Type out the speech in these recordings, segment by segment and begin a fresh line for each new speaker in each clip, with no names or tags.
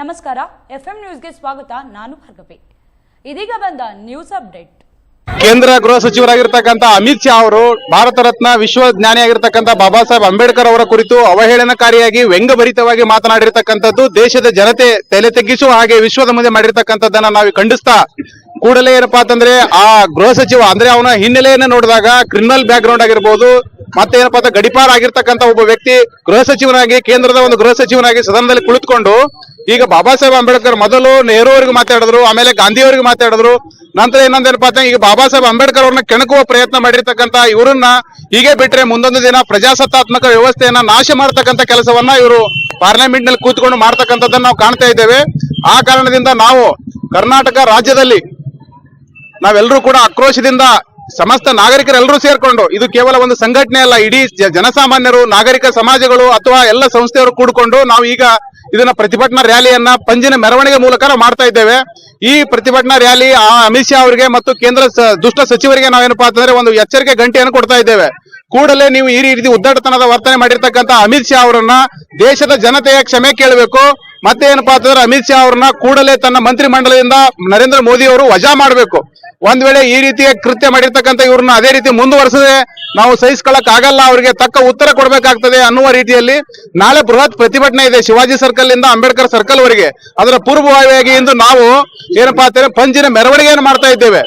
ನಮಸ್ಕಾರ F M ನ್ಯೂಸ್ಗೆ ಸ್ವಾಗತ. ನಾನು ಭಾರ್ಗವಿ. ಇದೀಗ ಬಂದ ನ್ಯೂಸ್ ಅಪ್ಡೇಟ್.
ಕೇಂದ್ರ ಗೃಹ ಸಚಿವರಾಗಿರ್ತಕ್ಕಂಥ ಅಮಿತ್ ಶಾ ಅವರು ಭಾರತ ರತ್ನ ವಿಶ್ವಜ್ಞಾನಿಯಾಗಿರ್ತಕ್ಕಂಥ ಬಾಬಾ ಸಾಹೇಬ್ ಅಂಬೇಡ್ಕರ್ ಅವರ ಕುರಿತು ಅವಹೇಳನಕಾರಿಯಾಗಿ ವ್ಯಂಗ್ಯಭರಿತವಾಗಿ ಮಾತನಾಡಿರ್ತಕ್ಕಂಥದ್ದು ದೇಶದ ಜನತೆ ತಲೆ ತಗ್ಗಿಸುವ ಹಾಗೆ ವಿಶ್ವದ ಮುಂದೆ ಮಾಡಿರ್ತಕ್ಕಂಥದ್ದನ್ನ ನಾವು ಖಂಡಿಸ್ತಾ ಕೂಡಲೇ ಏನಪ್ಪಾ ಅಂತಂದ್ರೆ ಆ ಗೃಹ ಸಚಿವ, ಅಂದ್ರೆ ಅವನ ಹಿನ್ನೆಲೆಯನ್ನು ನೋಡಿದಾಗ ಕ್ರಿಮಿನಲ್ ಬ್ಯಾಕ್ ಆಗಿರ್ಬೋದು ಮತ್ತೆ ಏನಪ್ಪಾ ಅಂತ ಗಡಿಪಾರ ಆಗಿರ್ತಕ್ಕಂತ ಒಬ್ಬ ವ್ಯಕ್ತಿ ಗೃಹ ಸಚಿವನಾಗಿ, ಕೇಂದ್ರದ ಒಂದು ಗೃಹ ಸಚಿವನಾಗಿ ಸದನದಲ್ಲಿ ಕುಳಿತುಕೊಂಡು, ಈಗ ಬಾಬಾ ಸಾಹೇಬ್ ಅಂಬೇಡ್ಕರ್ ಮೊದಲು ನೆಹರು ಅವರಿಗೆ ಮಾತಾಡಿದ್ರು, ಆಮೇಲೆ ಗಾಂಧಿ ಅವರಿಗೆ ಮಾತಾಡಿದ್ರು, ನಂತರ ಏನಂದೇನಪ್ಪ ಅಂತ ಈಗ ಬಾಬಾ ಸಾಹೇಬ್ ಅಂಬೇಡ್ಕರ್ ಅವ್ರನ್ನ ಕೆಣಕುವ ಪ್ರಯತ್ನ ಮಾಡಿರ್ತಕ್ಕಂತ ಇವರನ್ನ ಹೀಗೆ ಬಿಟ್ರೆ ಮುಂದೊಂದು ದಿನ ಪ್ರಜಾಸತ್ತಾತ್ಮಕ ವ್ಯವಸ್ಥೆಯನ್ನ ನಾಶ ಮಾಡತಕ್ಕಂತ ಕೆಲಸವನ್ನ ಇವರು ಪಾರ್ಲಿಮೆಂಟ್ನಲ್ಲಿ ಕೂತ್ಕೊಂಡು ಮಾಡ್ತಕ್ಕಂಥದ್ದನ್ನ ನಾವು ಕಾಣ್ತಾ ಇದ್ದೇವೆ. ಆ ಕಾರಣದಿಂದ ನಾವು ಕರ್ನಾಟಕ ರಾಜ್ಯದಲ್ಲಿ ನಾವೆಲ್ಲರೂ ಕೂಡ ಆಕ್ರೋಶದಿಂದ ಸಮಸ್ತ ನಾಗರಿಕರೆಲ್ಲರೂ ಸೇರ್ಕೊಂಡು, ಇದು ಕೇವಲ ಒಂದು ಸಂಘಟನೆ ಅಲ್ಲ, ಇಡೀ ಜನಸಾಮಾನ್ಯರು, ನಾಗರಿಕ ಸಮಾಜಗಳು ಅಥವಾ ಎಲ್ಲ ಸಂಸ್ಥೆಯವರು ಕೂಡಿಕೊಂಡು ನಾವು ಈಗ ಇದನ್ನ ಪ್ರತಿಭಟನಾ ರ್ಯಾಲಿಯನ್ನ ಪಂಜಿನ ಮೆರವಣಿಗೆ ಮೂಲಕ ನಾವು ಮಾಡ್ತಾ ಇದ್ದೇವೆ. ಈ ಪ್ರತಿಭಟನಾ ರ್ಯಾಲಿ ಆ ಅಮಿತ್ ಶಾ ಅವರಿಗೆ ಮತ್ತು ಕೇಂದ್ರ ದುಷ್ಟ ಸಚಿವರಿಗೆ ನಾವೇನಪ್ಪಾ ಅಂತಂದ್ರೆ ಒಂದು ಎಚ್ಚರಿಕೆ ಗಂಟೆಯನ್ನು ಕೊಡ್ತಾ ಇದ್ದೇವೆ. ಕೂಡಲೇ ನೀವು ಈ ರೀತಿ ಉದ್ದಟತನದ ವರ್ತನೆ ಮಾಡಿರ್ತಕ್ಕಂಥ ಅಮಿತ್ ಶಾ ಅವರನ್ನ ದೇಶದ ಜನತೆಯ ಕ್ಷಮೆ ಕೇಳಬೇಕು. ಮತ್ತೆ ಏನಪ್ಪಾ ಅಂತಂದ್ರೆ ಅಮಿತ್ ಶಾ ಅವ್ರನ್ನ ಕೂಡಲೇ ತನ್ನ ಮಂತ್ರಿ ಮಂಡಲದಿಂದ ನರೇಂದ್ರ ಮೋದಿ ಅವರು ವಜಾ ಮಾಡಬೇಕು. ಒಂದ್ ವೇಳೆ ಈ ರೀತಿಯ ಕೃತ್ಯ ಮಾಡಿರ್ತಕ್ಕಂಥ ಇವ್ರನ್ನ ಅದೇ ರೀತಿ ಮುಂದುವರೆಸದೆ ನಾವು ಸಹಿಸ್ಕೊಳ್ಳಕ್ ಆಗಲ್ಲ, ಅವರಿಗೆ ತಕ್ಕ ಉತ್ತರ ಕೊಡಬೇಕಾಗ್ತದೆ ಅನ್ನುವ ರೀತಿಯಲ್ಲಿ ನಾಳೆ ಬೃಹತ್ ಪ್ರತಿಭಟನೆ ಇದೆ ಶಿವಾಜಿ ಸರ್ಕಲ್ ಇಂದ ಅಂಬೇಡ್ಕರ್ ಸರ್ಕಲ್ ವರೆಗೆ. ಅದರ ಪೂರ್ವಭಾವಿಯಾಗಿ ಇಂದು ನಾವು ಏನಪ್ಪಾ ಅಂತಂದ್ರೆ ಪಂಜಿನ ಮೆರವಣಿಗೆಯನ್ನು ಮಾಡ್ತಾ ಇದ್ದೇವೆ.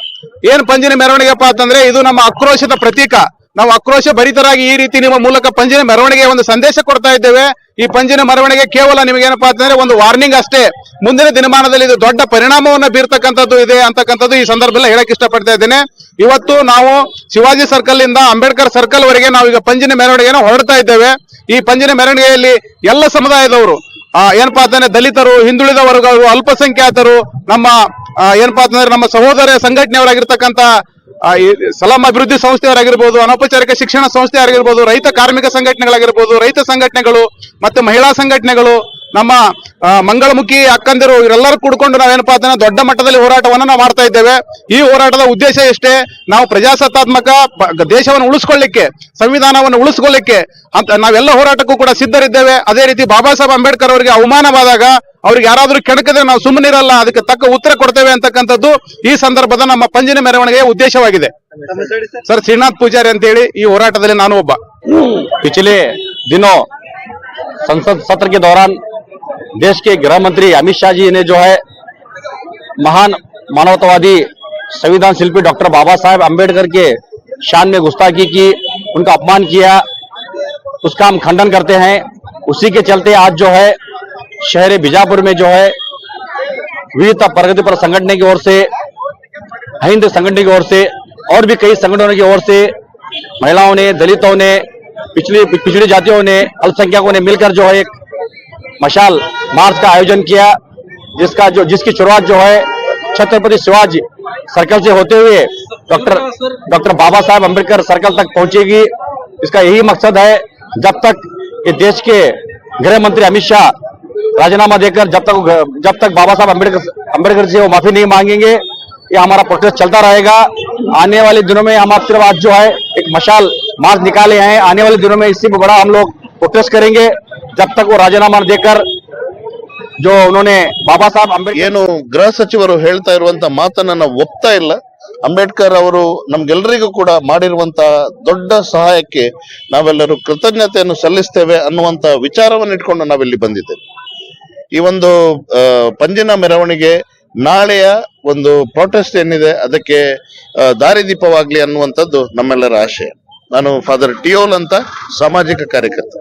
ಏನ್ ಪಂಜಿನ ಮೆರವಣಿಗೆಪ್ಪ ಅಂತಂದ್ರೆ ಇದು ನಮ್ಮ ಆಕ್ರೋಶದ ಪ್ರತೀಕ. ನಾವು ಆಕ್ರೋಶ ಭರಿತರಾಗಿ ಈ ರೀತಿ ನಿಮ್ಮ ಮೂಲಕ ಪಂಜಿನ ಮೆರವಣಿಗೆ ಒಂದು ಸಂದೇಶ ಕೊಡ್ತಾ ಇದ್ದೇವೆ. ಈ ಪಂಜಿನ ಮೆರವಣಿಗೆ ಕೇವಲ ನಿಮಗೆ ಏನಪ್ಪಾ ಅಂತಂದ್ರೆ ಒಂದು ವಾರ್ನಿಂಗ್ ಅಷ್ಟೇ. ಮುಂದಿನ ದಿನಮಾನದಲ್ಲಿ ಇದು ದೊಡ್ಡ ಪರಿಣಾಮವನ್ನು ಬೀರ್ತಕ್ಕಂಥದ್ದು ಇದೆ ಅಂತಕ್ಕಂಥದ್ದು ಈ ಸಂದರ್ಭದಲ್ಲಿ ಹೇಳಕ್ ಇಷ್ಟಪಡ್ತಾ ಇದ್ದೇನೆ. ಇವತ್ತು ನಾವು ಶಿವಾಜಿ ಸರ್ಕಲ್ ಇಂದ ಅಂಬೇಡ್ಕರ್ ಸರ್ಕಲ್ ವರೆಗೆ ನಾವು ಈಗ ಪಂಜಿನ ಮೆರವಣಿಗೆಯನ್ನು ಹೊರಡ್ತಾ ಇದ್ದೇವೆ. ಈ ಪಂಜಿನ ಮೆರವಣಿಗೆಯಲ್ಲಿ ಎಲ್ಲ ಸಮುದಾಯದವರು ಏನಪ್ಪಾ ಅಂತಂದ್ರೆ ದಲಿತರು ಹಿಂದುಳಿದ ವರ್ಗಗಳು ಅಲ್ಪಸಂಖ್ಯಾತರು, ನಮ್ಮ ಏನಪ್ಪಾ ಅಂತಂದ್ರೆ ನಮ್ಮ ಸಹೋದರ ಸಂಘಟನೆಯವರಾಗಿರ್ತಕ್ಕಂಥ ಸಲಾಂ ಅಭಿವೃದ್ಧಿ ಸಂಸ್ಥೆಯವರಾಗಿರ್ಬೋದು, ಅನೌಪಚಾರಿಕ ಶಿಕ್ಷಣ ಸಂಸ್ಥೆ ಆಗಿರ್ಬೋದು ರೈತ ಕಾರ್ಮಿಕ ಸಂಘಟನೆಗಳಾಗಿರ್ಬೋದು, ರೈತ ಸಂಘಟನೆಗಳು ಮತ್ತೆ ಮಹಿಳಾ ಸಂಘಟನೆಗಳು, ನಮ್ಮ ಮಂಗಳಮುಖಿ ಅಕ್ಕಂದಿರು ಇವರೆಲ್ಲರೂ ಕೂಡ್ಕೊಂಡು ನಾವೇನಪ್ಪಾ ಅಂತಂದ್ರೆ ದೊಡ್ಡ ಮಟ್ಟದಲ್ಲಿ ಹೋರಾಟವನ್ನ ನಾವು ಮಾಡ್ತಾ ಇದ್ದೇವೆ. ಈ ಹೋರಾಟದ ಉದ್ದೇಶ ಎಷ್ಟೇ, ನಾವು ಪ್ರಜಾಸತ್ತಾತ್ಮಕ ದೇಶವನ್ನು ಉಳಿಸ್ಕೊಳ್ಳಿಕ್ಕೆ, ಸಂವಿಧಾನವನ್ನು ಉಳಿಸ್ಕೊಳ್ಳಿಕ್ಕೆ ಅಂತ ನಾವೆಲ್ಲ ಹೋರಾಟಕ್ಕೂ ಕೂಡ ಸಿದ್ಧರಿದ್ದೇವೆ. ಅದೇ ರೀತಿ ಬಾಬಾ ಸಾಹೇಬ್ ಅಂಬೇಡ್ಕರ್ ಅವರಿಗೆ ಅವಮಾನವಾದಾಗ ಅವ್ರಿಗೆ ಯಾರಾದ್ರೂ ಕೆಣಕಿದ್ರೆ ನಾವು ಸುಮ್ಮನಿರಲ್ಲ ಅದಕ್ಕೆ ತಕ್ಕ ಉತ್ತರ ಕೊಡ್ತೇವೆ ಅಂತಕ್ಕಂಥದ್ದು ಈ ಸಂದರ್ಭದ ನಮ್ಮ ಪಂಜಿನ ಮೆರವಣಿಗೆಯ ಉದ್ದೇಶವಾಗಿದೆ ಸರ್ ಶ್ರೀನಾಥ್ ಪೂಜಾರಿ ಅಂತೇಳಿ ಈ ಹೋರಾಟದಲ್ಲಿ ನಾನು ಒಬ್ಬ
पिछले दिनों संसद सत्र के दौरान देश के गृह मंत्री अमित शाह जी ने जो है महान मानवतावादी संविधान शिल्पी डॉक्टर बाबा साहेब अंबेडकर के शान में गुस्ताखी की उनका अपमान किया उसका हम खंडन करते हैं उसी के चलते आज जो है शहर बीजापुर में जो है, विविधता प्रगति पर संगठन की ओर से हिंद संगठन की ओर से, और भी कई संगठनों की ओर से महिलाओं ने, दलितों ने पिछड़ी पिछड़ी जातियों ने, अल्पसंख्यकों ने मिलकर जो है एक मशाल मार्च का आयोजन किया, जिसका जो, जिसकी शुरुआत जो है, छत्रपति शिवाजी सर्कल से होते हुए doctor doctor Baba Saheb Ambedkar circle तक पहुंचेगी। इसका यही मकसद है, जब तक ये देश के गृह मंत्री अमित शाह राजीनामा देकर जब तक जब तक बाबा साहब अम्बेडकर अम्बेडकर से वो माफी नहीं मांगेंगे ये हमारा प्रोटेस्ट चलता रहेगा आने वाले दिनों में हम आप सिर्फ आज जो है एक मशाल मार्च निकाले हैं आने वाले दिनों में इससे भी बड़ा हम लोग प्रोटेस्ट करेंगे जब तक वो राजीनामा देकर जो उन्होंने बाबा साहब अम्बेडकर
ಏನು ಗೃಹ ಸಚಿವರು ಹೇಳ್ತಾ ಇರುವಂತ ಮಾತನ್ನ ನಾವು ಒಪ್ತಾ ಇಲ್ಲ ಅಂಬೇಡ್ಕರ್ ಅವರು ನಮ್ಗೆಲ್ಲರಿಗೂ ಕೂಡ ಮಾಡಿರುವಂತ ದೊಡ್ಡ ಸಹಾಯಕ್ಕೆ ನಾವೆಲ್ಲರೂ ಕೃತಜ್ಞತೆಯನ್ನು ಸಲ್ಲಿಸ್ತೇವೆ ಅನ್ನುವಂತ ವಿಚಾರವನ್ನು ಇಟ್ಕೊಂಡು ನಾವಿಲ್ಲಿ ಬಂದಿದ್ದೇವೆ ಈ ಒಂದು ಪಂಜಿನ ಮೆರವಣಿಗೆ ನಾಳೆಯ ಒಂದು ಪ್ರೊಟೆಸ್ಟ್ ಏನಿದೆ ಅದಕ್ಕೆ ದಾರಿದೀಪವಾಗ್ಲಿ ಅನ್ನುವಂಥದ್ದು ನಮ್ಮೆಲ್ಲರ ಆಶಯ ನಾನು ಫಾದರ್ ಟಿಯೋಲ್ ಅಂತ ಸಾಮಾಜಿಕ ಕಾರ್ಯಕರ್ತ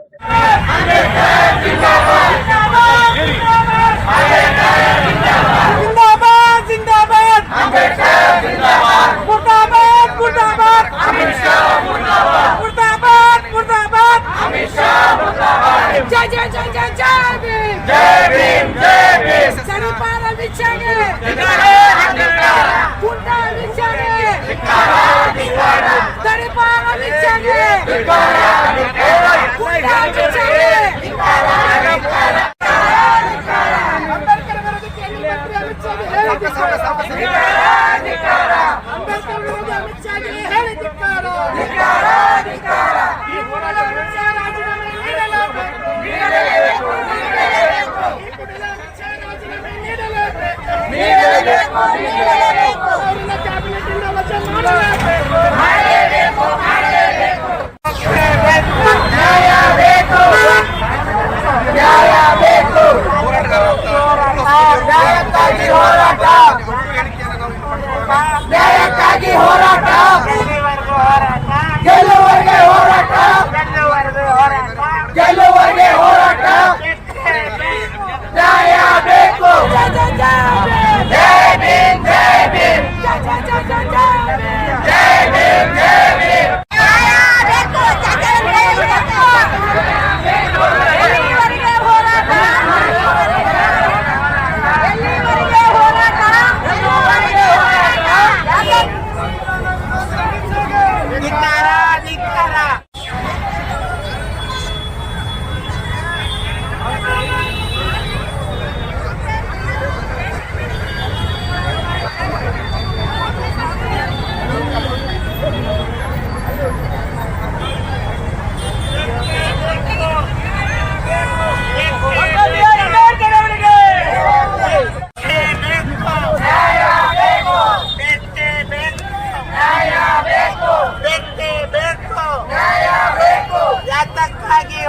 बिछागे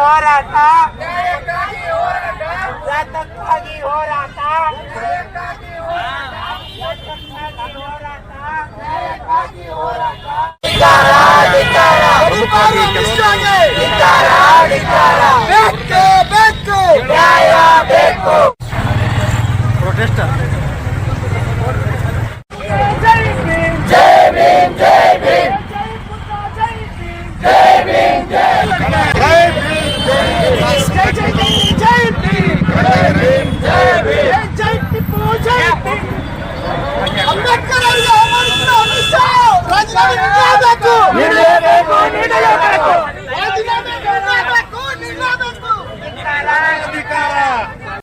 हो रहा था। प्रोटेस्टर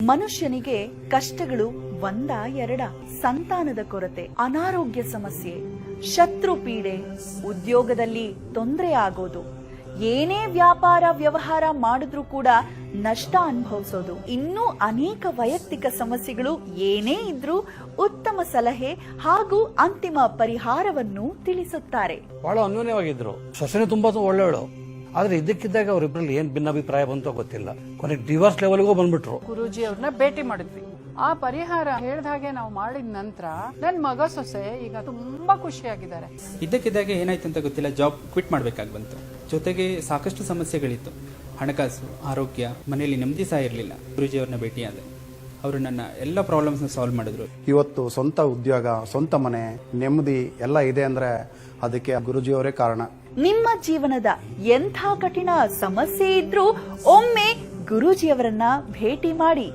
ಮನುಷ್ಯನಿಗೆ ಕಷ್ಟಗಳು ಒಂದ ಎರಡ. ಸಂತಾನದ ಕೊರತೆ, ಅನಾರೋಗ್ಯ ಸಮಸ್ಯೆ, ಶತ್ರು ಪೀಡೆ, ಉದ್ಯೋಗದಲ್ಲಿ ತೊಂದರೆ ಆಗೋದು. ಏನೇ ವ್ಯಾಪಾರ, ವ್ಯವಹಾರ ಮಾಡಿದ್ರೂ ಕೂಡ ನಷ್ಟ ಅನುಭವಿಸೋದು. ಇನ್ನೂ ಅನೇಕ ವೈಯಕ್ತಿಕ ಸಮಸ್ಯೆಗಳು ಏನೇ ಇದ್ರೂ ಉತ್ತಮ ಸಲಹೆ ಹಾಗೂ ಅಂತಿಮ ಪರಿಹಾರವನ್ನು ತಿಳಿಸುತ್ತಾರೆ.
ಬಹಳ ಅನ್ಯೋನ್ಯವಾಗಿದ್ರು. ಸೊಸೆನೇ ತುಂಬಾ ಒಳ್ಳೆಯವಳು. ಆದ್ರೆ ಇದಕ್ಕಿದ್ದಾಗ ಅವರಿಬ್ಬರಲ್ಲಿ ಏನ್ ಭಿನ್ನಾಭಿಪ್ರಾಯ ಬಂತೋ ಗೊತ್ತಿಲ್ಲ. ಕೊನೆಗೆ ಡಿವೋರ್ಸ್ ಲೆವೆಲ್ಗೂ ಬಂದ್ಬಿಟ್ರು.
ಗುರುಜಿ ಅವ್ರನ್ನ ಭೇಟಿ ಮಾಡಿದ್ವಿ. ಆ ಪರಿಹಾರ ಹೇಳಿದ ಹಾಗೆ ನಾವು ಮಾಡಿದ ನಂತರ ನನ್ನ ಮಗ ಸೊಸೆ ಈಗ ತುಂಬಾ ಖುಷಿಯಾಗಿದ್ದಾರೆ.
ಇದಕ್ಕಿದ್ದಾಗ ಏನಾಯ್ತು ಅಂತ ಗೊತ್ತಿಲ್ಲ ಜಾಬ್ ಕ್ವಿಟ್ ಮಾಡ್ಬೇಕಾಗಿ ಬಂತು. ಜೊತೆಗೆ ಸಾಕಷ್ಟು ಸಮಸ್ಯೆಗಳಿತ್ತು. ಹಣಕಾಸು ಆರೋಗ್ಯ ಮನೆಯಲ್ಲಿ ನೆಮ್ಮದಿ ಸಹ ಇರಲಿಲ್ಲ. ಗುರುಜಿ ಅವ್ರನ್ನ ಭೇಟಿಯಾದೆ. ಅವರು ನನ್ನ ಎಲ್ಲ ಪ್ರಾಬ್ಲಮ್ಸ್ನ ಸಾಲ್ವ್ ಮಾಡಿದ್ರು.
ಇವತ್ತು ಸ್ವಂತ ಉದ್ಯೋಗ ಸ್ವಂತ ಮನೆ ನೆಮ್ಮದಿ ಎಲ್ಲ ಇದೆ ಅಂದ್ರೆ ಅದಕ್ಕೆ ಗುರುಜಿಯವರೇ ಕಾರಣ.
ನಿಮ್ಮ ಜೀವನದ ಎಂಥ ಕಠಿಣ ಸಮಸ್ಯೆ ಇದ್ರೂ ಒಮ್ಮೆ ಗುರೂಜಿಯವರನ್ನ ಭೇಟಿ ಮಾಡಿ.